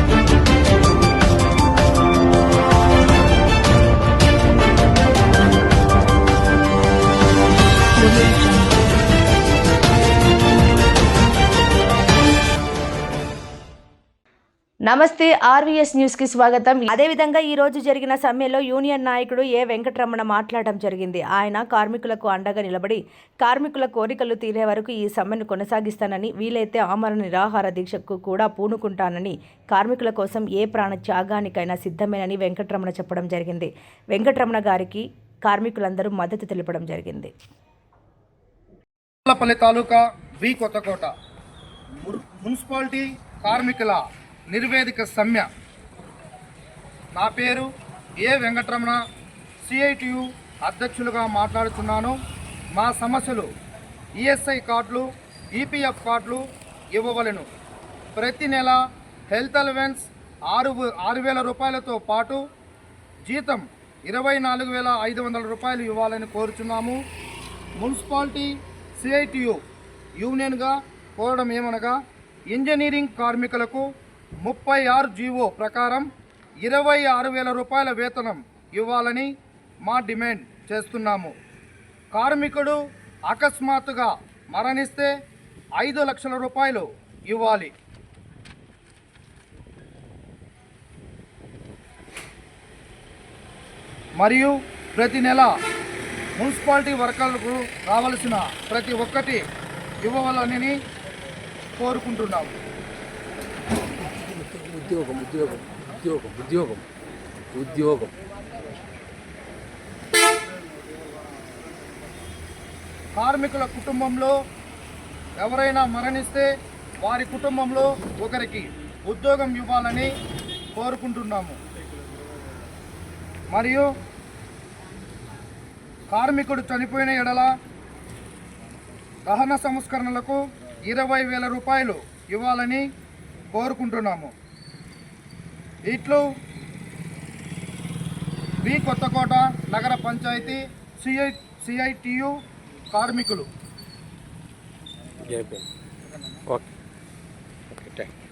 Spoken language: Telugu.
Thank you. నమస్తే ఆర్వీఎస్ న్యూస్కి స్వాగతం. అదేవిధంగా ఈ రోజు జరిగిన సమ్మెలో యూనియన్ నాయకుడు ఏ వెంకటరమణ మాట్లాడడం జరిగింది. ఆయన కార్మికులకు అండగా నిలబడి కార్మికుల కోరికలు తీరే వరకు ఈ సమ్మెను కొనసాగిస్తానని వీలైతే ఆమరణ నిరాహార దీక్షకు కూడా పూనుకుంటానని కార్మికుల కోసం ఏ ప్రాణ త్యాగానికైనా సిద్ధమేనని వెంకటరమణ చెప్పడం జరిగింది. వెంకటరమణ గారికి కార్మికులందరూ మద్దతు తెలపడం జరిగింది. తాలూకా వి కొత్తకోట. మున్సిపాలిటీ కార్మికుల నిర్వేదిక సమ్య. నా పేరు ఏ వెంకటరమణ. సిఐటియు అధ్యక్షులుగా మాట్లాడుతున్నాను. మా సమస్యలు ఈఎస్ఐ కార్డులు ఈపీఎఫ్ కార్డులు ఇవ్వవలెను. ప్రతి నెల హెల్త్ అలవెన్స్ ఆరు ఆరు వేల రూపాయలతో పాటు జీతం ఇరవై నాలుగు వేల ఐదు వందల రూపాయలు ఇవ్వాలని కోరుచున్నాము. మున్సిపాలిటీ సిఐటియు యూనియన్గా కోరడం ఏమనగా ఇంజనీరింగ్ కార్మికులకు ముప్పై ఆరు జీవో ప్రకారం ఇరవై ఆరు వేల రూపాయల వేతనం ఇవ్వాలని మా డిమాండ్ చేస్తున్నాము. కార్మికుడు అకస్మాత్తుగా మరణిస్తే ఐదు లక్షల రూపాయలు ఇవ్వాలి. మరియు ప్రతి నెల మున్సిపాలిటీ వర్కర్లకు రావాల్సిన ప్రతి ఒక్కటి ఇవ్వాలని కోరుకుంటున్నాము. ఉద్యోగం ఉద్యోగం ఉద్యోగం ఉద్యోగం ఉద్యోగం. కార్మికుల కుటుంబంలో ఎవరైనా మరణిస్తే వారి కుటుంబంలో ఒకరికి ఉద్యోగం ఇవ్వాలని కోరుకుంటున్నాము. మరియు కార్మికుడు చనిపోయిన ఎడల దహన సంస్కరణలకు ఇరవై వేల రూపాయలు ఇవ్వాలని కోరుకుంటున్నాము. ఇట్లు బి కొత్తకోట నగర పంచాయతీ సిఐ సిఐటియు కార్మికులు. ఓకే. Okay thank you